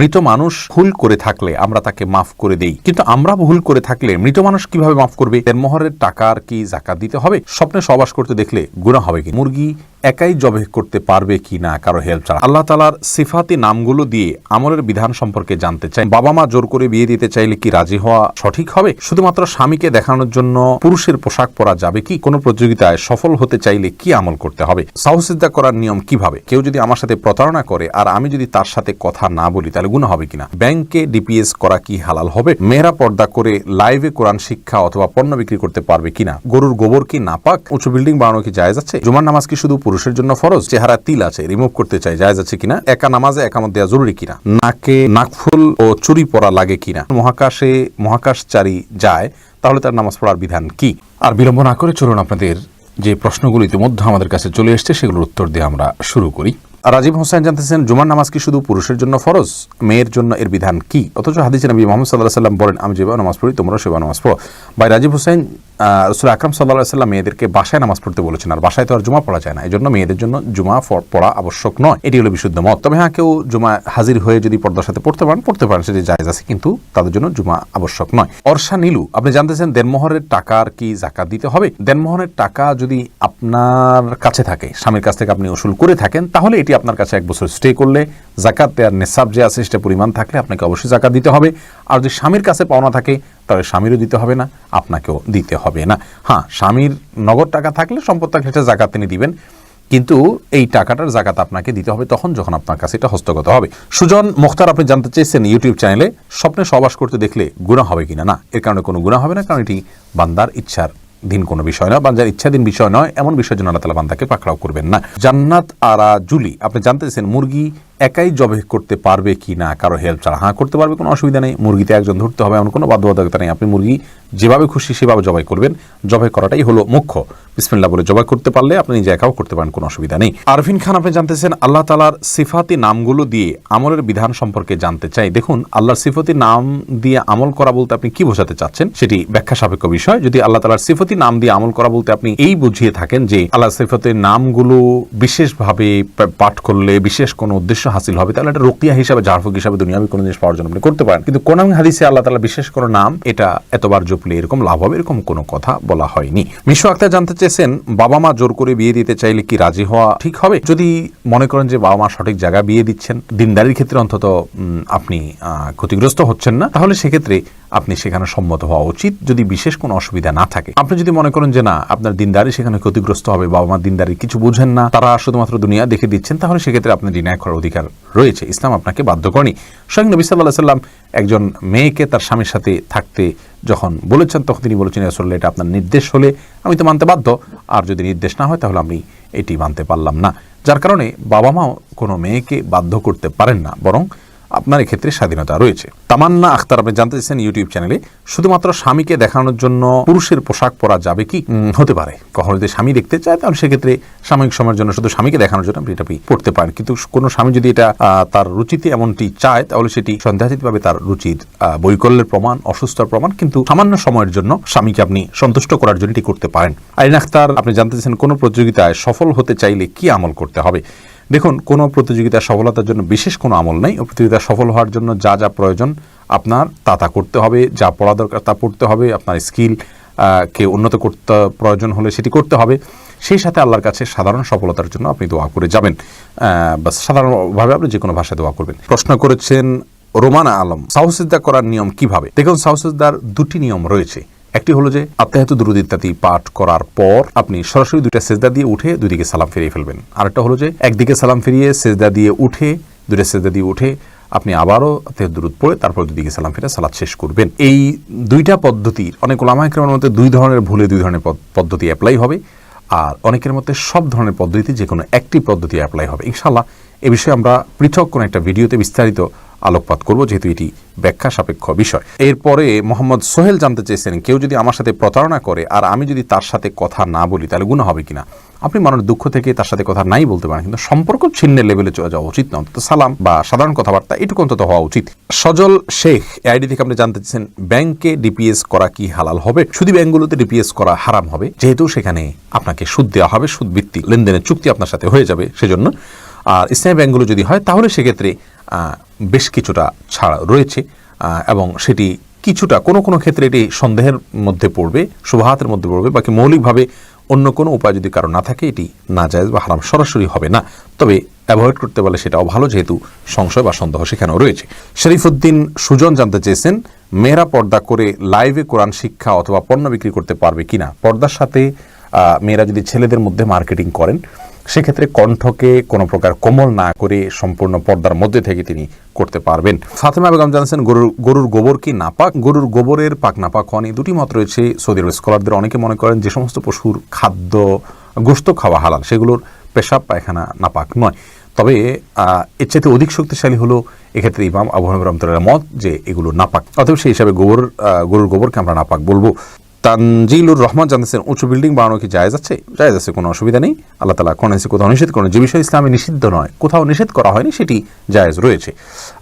মৃত মানুষ ভুল করে থাকলে আমরা তাকে মাফ করে দেই। কিন্তু আমরা ভুল করে থাকলে মৃত মানুষ কীভাবে মাফ করবে? দেনমোহরের টাকার কি জাকাত দিতে হবে? স্বপ্নে সবাস করতে দেখলে গুণা হবে কি মুরগি একাই জবে করতে পারবে কি না কারও হেল্প ছাড়া। আল্লাহ তালার সিফাতি নামগুলো দিয়ে আমলের বিধান সম্পর্কে জানতে চাই। বাবা মা জোর করে বিয়ে দিতে চাইলে কি রাজি হওয়া সঠিক হবে? শুধুমাত্র স্বামীকে দেখানোর জন্য পুরুষের পোশাক পরা যাবে কি? কোনো প্রতিযোগিতায় সফল হতে চাইলে কি আমল করতে হবে? সাহসিদ্ধা করার নিয়ম কীভাবে? কেউ যদি আমার সাথে প্রতারণা করে আর আমি যদি তার সাথে কথা না বলি, তাহলে গুণ হবে কিনা? ব্যাংকে ডিপিএস করা কি হালাল হবে? মেয়েরা পর্দা করে লাইভে কোরআন শিক্ষা অথবা পণ্য বিক্রি করতে পারবে কিনা? গরুর গোবর কি নাপাক? উঁচু বিল্ডিং বানানো কি জায়েজ আছে? জুমার নামাজ কি শুধু পুরুষের জন্য ফরজ। চেহারা তিল আছে রিমুভ করতে চাই, জায়জ আছে কিনা? একা নামাজে একামত দেওয়া জরুরি কিনা? নাকে নাকফুল ও চুরি পরা লাগে কিনা? মহাকাশে মহাকাশচারী যায়, তাহলে তার নামাজ পড়ার বিধান কি? আর বিলম্ব না করে চলুন আপনাদের যে প্রশ্নগুলো ইতিমধ্যে আমাদের কাছে চলে এসছে, সেগুলোর উত্তর দিয়ে আমরা শুরু করি। রাজীব হোসেন জানতেছেন, জুমার নামাজ কি শুধু পুরুষের জন্য ফরজ? মেয়ের জন্য এর বিধান কি? অথচ হাদিসে নবী মোহাম্মদ সাল্লাহ সাল্লাম বলেন, আমি যেভাবে নামাজ পড়ি তোমরা সেভাবে নামাজ পড়ো। ভাই, রাজীব হোসেন রসুল আকরাম সাল্লাহ সাল্লাম মেয়েদেরকে বাসায় নামাজ পড়তে বলেছেন, আর বাসায় তো আর জুমা পড়া যায় না। এই জন্য মেয়েদের জন্য জুমা পড়া আবশ্যক নয়। এটি হলো বিশুদ্ধ মত। তবে হ্যাঁ কেউ জুমা হাজির হয়ে যদি পর্দার সাথে পড়তে পারেন পড়তে পারেন, সেটি জায়েজ আছে, কিন্তু তাদের জন্য জুমা আবশ্যক নয়। অর্ষা নীলু, আপনি জানতেছেন দেনমোহরের টাকার কি জাকাত দিতে হবে? দেনমোহরের টাকা যদি আপনার কাছে থাকে, স্বামীর কাছ থেকে আপনি উসুল করে থাকেন, তাহলে এটি আপনার কাছে এক বছর স্টে করলে, জাকাত দেওয়ার নেশাব যে আছে সেটা পরিমাণ থাকলে আপনাকে অবশ্যই জাকাত দিতে হবে। আর যদি স্বামীর কাছে পাওনা থাকে, তাহলে স্বামীরও দিতে হবে না, আপনাকেও দিতে হবে না। হ্যাঁ স্বামীর নগদ টাকা থাকলে সম্পদ থাকলে সেটা জাকাত তিনি দিবেন, কিন্তু এই টাকাটার জাকাত আপনাকে দিতে হবে তখন যখন আপনার কাছে এটা হস্তগত হবে। সুজন মুখতার, আপনি জানতে চেয়েছেন ইউটিউব চ্যানেলে, স্বপ্নে সবাস করতে দেখলে গুণা হবে কিনা? না, এর কারণে কোনো গুণা হবে না, কারণ এটি বান্দার ইচ্ছার দিন কোনো বিষয় নয় বান্দার ইচ্ছাধীন বিষয় নয়, এমন বিষয় জন্য আল্লাহ তালা বান্দাকে পাকড়াও করবেন না। জান্নাত আরা জুলি, আপনি জানতেছেন মুরগি একাই জবে করতে পারবে কি না, কারও হেল্প ছাড়া। হ্যাঁ করতে পারবে, কোনো অসুবিধা নেই। মুরগিতে একজন ধরতে হবে, এমন কোনো বাধ্যবাধকতা নেই। আপনি মুরগি যেভাবে খুশি সেভাবে জবাই করবেন। জবাই করাটাই হলো মুখ্য। বিসমিল্লা বলে জবাই করতে পারলে আপনি নিজে একাও করতে পারেন, কোনো অসুবিধা নেই। আরফিন খান, আপনি জানতেছেন আল্লাহ তালার সিফাতি নামগুলো দিয়ে আমলের বিধান সম্পর্কে জানতে চাই। দেখুন, আল্লাহর সিফতি নাম দিয়ে আমল করা বলতে আপনি কি বোঝাতে চাচ্ছেন? সেটি ব্যাখ্যা সাপেক্ষ বিষয়। যদি আল্লাহ তালার সিফতি নাম দিয়ে আমল করা বলতে আপনি এই বুঝিয়ে থাকেন যে আল্লাহ সিফতের নামগুলো বিশেষভাবে পাঠ করলে বিশেষ কোনো উদ্দেশ্য হাসিল হবে। তাহলে এটা রোকিয়া হিসাবে, জারফুক হিসাবে দুনিয়াবি কোনো জিনিস পাওয়ার জন্য আপনি করতে পারেন। কিন্তু কোন হাদিসে আল্লাহ তালা বিশেষ কোনো নাম, এটা এতবার জপলে এরকম লাভ হবে এরকম কোনো কথা বলা হয়নি। মিশু আক্তার জানতে চেয়েছেন, বাবা মা জোর করে বিয়ে দিতে চাইলে কি রাজি হওয়া ঠিক হবে? যদি মনে করেন যে বাবা মা সঠিক জায়গায় বিয়ে দিচ্ছেন, দিনদারির ক্ষেত্রে অন্তত আপনি ক্ষতিগ্রস্ত হচ্ছেন না, তাহলে সেক্ষেত্রে আপনি সেখানে সম্মত হওয়া উচিত, যদি বিশেষ কোনো অসুবিধা না থাকে। আপনি যদি মনে করেন যে না, আপনার দিনদারি সেখানে ক্ষতিগ্রস্ত হবে, বাবা মা দিনদারি কিছু বুঝেন না, তারা শুধুমাত্র দুনিয়া দেখে দিচ্ছেন, তাহলে সেক্ষেত্রে আপনি ডিনায় করার অধিকার রয়েছে। ইসলাম আপনাকে বাধ্য করেনি। স্বয়ং নবী সাল্লাহ সাল্লাম একজন মেয়েকে তার স্বামীর সাথে থাকতে যখন বলেছেন, তখন তিনি বলেছেন আসলে এটা আপনার নির্দেশ হলে আমি তো মানতে বাধ্য। আর যদি নির্দেশ না হয়, তাহলে আমি এটি মানতে পারলাম না। যার কারণে বাবা মাও কোনো মেয়েকে বাধ্য করতে পারেন না। বরং আপনার এক্ষেত্রে স্বাধীনতা রয়েছে। তামান্না আখতার, আপনি জানতে চাইছেন ইউটিউব চ্যানেলে, শুধুমাত্র স্বামীকে দেখানোর জন্য পুরুষের পোশাক পরা যাবে কি? হতে পারে। কখনো যদি স্বামী দেখতে চায়, তাহলে সেক্ষেত্রে সাময়িক সময়ের জন্য শুধু স্বামীকে দেখানোর জন্য আপনি এটা পড়তে পারেন। কিন্তু কোনো স্বামী যদি এটা তার রুচিতে এমনটি চায়, তাহলে সেটি সন্দেহাতীতভাবে তার রুচির বৈকল্যের প্রমাণ অসুস্থতার প্রমাণ, কিন্তু সামান্য সময়ের জন্য স্বামীকে আপনি সন্তুষ্ট করার জন্য এটি করতে পারেন। আইন আখতার, আপনি জানতে চাইছেন কোনো প্রতিযোগিতায় সফল হতে চাইলে কি আমল করতে হবে? দেখুন, কোনো প্রতিযোগিতার সফলতার জন্য বিশেষ কোনো আমল নেই ও প্রতিযোগিতা সফল হওয়ার জন্য যা যা প্রয়োজন আপনার তা তা করতে হবে, যা পড়া দরকার তা পড়তে হবে, আপনার স্কিল কে উন্নত করতে প্রয়োজন হলে সেটি করতে হবে। সেই সাথে আল্লাহর কাছে সাধারণ সফলতার জন্য আপনি দোয়া করে যাবেন। বা সাধারণভাবে আপনি যে কোনো ভাষায় দোয়া করবেন। প্রশ্ন করেছেন, রোমানা আলম সাহসিদ্দা করার নিয়ম কীভাবে? দেখুন সাহসিদ্দার দুটি নিয়ম রয়েছে। একটি হলো যে আত্মাহাত দুরুদ ইত্যাদি পাঠ করার পর আপনি সরাসরি দুইটা সেজদা দিয়ে উঠে দুদিকে সালাম ফিরিয়ে ফেলবেন। আরেকটা হলো যে, একদিকে সালাম ফিরিয়ে সেজদা দিয়ে উঠে, দুইটা সেজদা দিয়ে উঠে আপনি আবারও দুরুদ পড়ে তারপর দুদিকে সালাম ফিরে সালাদ শেষ করবেন। এই দুইটা পদ্ধতির, অনেক ওলামাইক্রমের মধ্যে দুই ধরনের ভুলে দুই ধরনের পদ- পদ্ধতি অ্যাপ্লাই হবে আর অনেকের মধ্যে সব ধরনের পদ্ধতি যে কোনো একটি পদ্ধতি অ্যাপ্লাই হবে। ইনশাল্লাহ এ বিষয়ে আমরা পৃথক কোনো একটা ভিডিওতে বিস্তারিত আলোকপাত করব, যেহেতু এটি ব্যাখ্যা সাপেক্ষ বিষয়। এরপরে মোহাম্মদ সোহেল জানতে চেয়েছেন, কেউ যদি আমার সাথে প্রতারণা করে আর আমি যদি তার সাথে কথা না বলি, তাহলে গুণ হবে কিনা? আপনি মনের দুঃখ থেকে তার সাথে কথা নাই বলতে পারেন, কিন্তু সম্পর্ক ছিন্নের লেভেলে চলে যাওয়া উচিত না, অন্তত সালাম বা সাধারণ কথাবার্তা এটুকু অন্তত হওয়া উচিত। সজল শেখ আইডি থেকে আপনি জানতে চেয়েছেন, ব্যাংকে ডিপিএস করা কি হালাল হবে? শুধু ব্যাংকগুলোতে ডিপিএস করা হারাম হবে, যেহেতু সেখানে আপনাকে সুদ দেওয়া হবে সুদ ভিত্তিক লেনদেনের চুক্তি আপনার সাথে হয়ে যাবে সেজন্য। আর ইসলামী ব্যাংকগুলো যদি হয়, তাহলে সেক্ষেত্রে বেশ কিছুটা ছাড় রয়েছে এবং সেটি কিছুটা, কোনো কোনো ক্ষেত্রে এটি সন্দেহের মধ্যে পড়বে, শুভাহাতের মধ্যে পড়বে, বাকি মৌলিকভাবে অন্য কোনো উপায় যদি কারও না থাকে, এটি না যায় বা হারাম সরাসরি হবে না। তবে অ্যাভয়েড করতে পারলে সেটাও ভালো, যেহেতু সংশয় বা সন্দেহ সেখানেও রয়েছে। শরীফুদ্দিন সুজন জানতে চেয়েছেন, মেয়েরা পর্দা করে লাইভে কোরআন শিক্ষা অথবা পণ্য বিক্রি করতে পারবে কিনা? পর্দার সাথে মেয়েরা যদি ছেলেদের মধ্যে মার্কেটিং করেন সেক্ষেত্রে কণ্ঠকে কোনো প্রকার কোমল না করে সম্পূর্ণ পর্দার মধ্যে থেকে তিনি করতে পারবেন। ফাতেমা বেগম জানছেন, গরুর গরুর গোবর কি নাপাক? গরুর গোবরের পাক নাপাক হওয়া নিয়ে দুটি মত রয়েছে সৌদি আরবের স্কলারদের। অনেকে মনে করেন যে সমস্ত পশুর খাদ্য, গোস্ত খাওয়া হালাল, সেগুলোর পেশাব, পায়খানা নাপাক নয়। তবে এর চাইতে অধিক শক্তিশালী হলো এক্ষেত্রে ইমাম আবু হানিফা রহমতুল্লাহ মত যে এগুলো নাপাক। অতএব সেই হিসাবে গোবর গরুর গোবরকে আমরা নাপাক বলব। তানজিলুর রহমান জানতেছেন উঁচু বিল্ডিং বানানো কি জায়েজ আছে? জায়েজ আছে, কোনো অসুবিধা নেই। আল্লাহ তালা কোন হাদিসে কোথাও নিষেধ করেন। যে বিষয় ইসলামে নিষিদ্ধ নয়, কোথাও নিষেধ করা হয়নি, সেটি জায়েজ রয়েছে।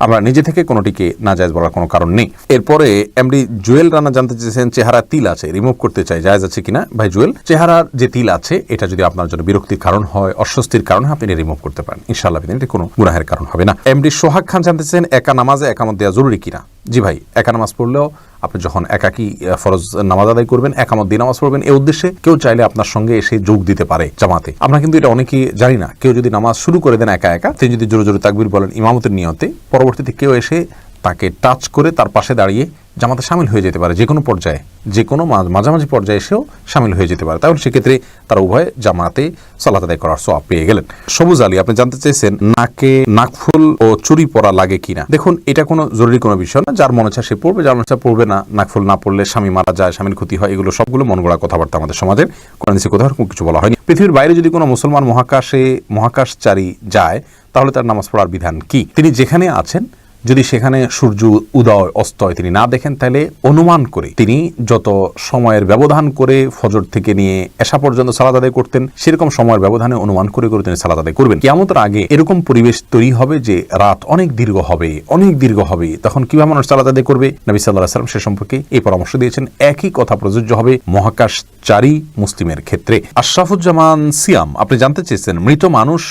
আমরা নিজে থেকে কোনোটিকে না জায়েজ বলার কোনো কারণ নেই। এরপরে এমডি জুয়েল রানা জানতে চেয়েছেন চেহারা তিল আছে, রিমুভ করতে চাই, জায়েজ আছে কিনা? ভাই জুয়েল, চেহারার যে তিল আছে, এটা যদি আপনার জন্য বিরক্তির কারণ হয়, অস্বস্তির কারণ হয়, আপনি রিমুভ করতে পারেন। ইনশাআল্লাহ এটি কোনো গুনাহের কারণ হবে না। এমডি সোহাগ খান জানতে চেয়েছেন, একা নামাজে একামত দেওয়া জরুরি কিনা? জি ভাই, একা নামাজ পড়লেও আপনি যখন একাকি ফরজ নামাজ আদায় করবেন, একামত দিয়ে নামাজ পড়বেন এই উদ্দেশ্যে কেউ চাইলে আপনার সঙ্গে এসে যোগ দিতে পারে জামাতে। আমরা কিন্তু এটা অনেকেই জানি না। কেউ যদি নামাজ শুরু করে দেন একা একা, তিনি যদি জোরে জোরে তাকবির বলেন ইমামতের নিয়তে, পরবর্তীতে কেউ এসে তাকে টাচ করে তার পাশে দাঁড়িয়ে জামাতে সামিল হয়ে যেতে পারে যে কোনো পর্যায়ে যে কোনো মাঝামাঝি পর্যায়ে এসেও সামিল হয়ে যেতে পারে। তাহলে সেক্ষেত্রে তারা উভয় জামাতে সালাত আদায় করার সব পেয়ে গেলেন। সবুজ আলী, আপনি জানতে চেয়েছেন নাকে নাকফুল ও চুরি পরা লাগে কিনা? দেখুন, এটা কোনো জরুরি কোনো বিষয় না। যার মনে সে পড়বে, যার মনে পড়বে না নাকফুল না পড়লে স্বামী মারা যায়, স্বামীর ক্ষতি হয়, এগুলো সবগুলো মন গড়া কথাবার্তা আমাদের সমাজের হাদিসে কোথাও কিছু বলা হয়নি। পৃথিবীর বাইরে যদি কোনো মুসলমান মহাকাশে, মহাকাশচারী যায়, তাহলে তার নামাজ পড়ার বিধান কি? তিনি যেখানে আছেন যদি সেখানে সূর্য উদয় অস্তয় তিনি না দেখেন, তাহলে অনুমান করে তিনি যত সময়ের ব্যবধান করে ফজর থেকে নিয়ে এসা পর্যন্ত সালাদ আদায় করতেন, সেরকম সময়ের ব্যবধানে অনুমান করে করে তিনি সালাদ আদায় করবেন। কিয়ামতের আগে এরকম পরিবেশ তৈরি হবে যে রাত অনেক দীর্ঘ হবে, অনেক দীর্ঘ হবে। তখন কীভাবে মানুষ সালাদ আদায় করবে? নবী সাল্লাহ সাল্লাম সে সম্পর্কে এই পরামর্শ দিয়েছেন। একই কথা প্রযোজ্য হবে মহাকাশচারী মুসলিমের ক্ষেত্রে। আশরাফুজ্জামান সিয়াম, আপনি জানতে চেয়েছেন, মৃত মানুষ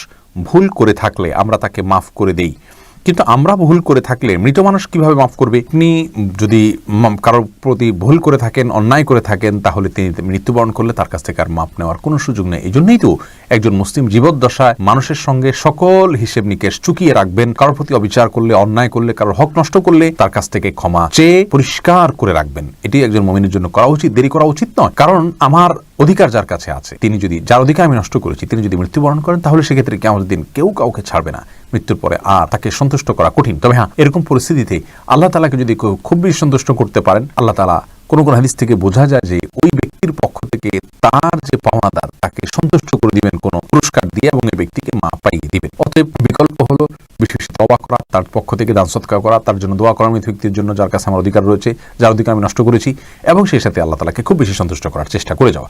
ভুল করে থাকলে আমরা তাকে মাফ করে দেই। কিন্তু আমরা ভুল করে থাকলে মৃত মানুষ কীভাবে মাফ করবে? আপনি যদি কারোর প্রতি ভুল করে থাকেন, অন্যায় করে থাকেন, তাহলে তিনি মৃত্যুবরণ করলে তার কাছ থেকে আর মাপ নেওয়ার কোনো সুযোগ নেই। এই জন্যই তো একজন মুসলিম জীবদ্দশায় মানুষের সঙ্গে সকল হিসেব নিকেশ চুকিয়ে রাখবেন। কারোর প্রতি অবিচার করলে, অন্যায় করলে, কারোর হক নষ্ট করলে তার কাছ থেকে ক্ষমা চেয়ে পরিষ্কার করে রাখবেন। এটি একজন মমিনের জন্য করা উচিত, দেরি করা উচিত নয়। কারণ আমার অধিকার যার কাছে আছে, তিনি যদি, যার অধিকার আমি নষ্ট করেছি, তিনি যদি মৃত্যুবরণ করেন, তাহলে সেক্ষেত্রে কেমন দিন কেউ কাউকে ছাড়বে না। মৃত্যুর পরে আর তাকে সন্তুষ্ট করা কঠিন। তবে হ্যাঁ এরকম পরিস্থিতিতে আল্লাহ তালাকে যদি কেউ খুব বেশি সন্তুষ্ট করতে পারেন, আল্লাহ তালা কোন কোন হাদিস থেকে বোঝা যায় যে ওই ব্যক্তির পক্ষ থেকে তার যে পাওনাদার, তাকে সন্তুষ্ট করে দিবেন কোন পুরস্কার দিয়ে এবং এই ব্যক্তিকে মা পাইয়ে দিবেন। অতএব বিকল্প হলো বিশেষ দোয়া করা, তার পক্ষ থেকে দান সৎকার করা, তার জন্য দোয়া করা মৃত ব্যক্তির জন্য যার কাছে আমার অধিকার রয়েছে, যার অধিকার আমি নষ্ট করেছি, এবং সেই সাথে আল্লাহ তালাকে খুব বেশি সন্তুষ্ট করার চেষ্টা করে যাওয়া।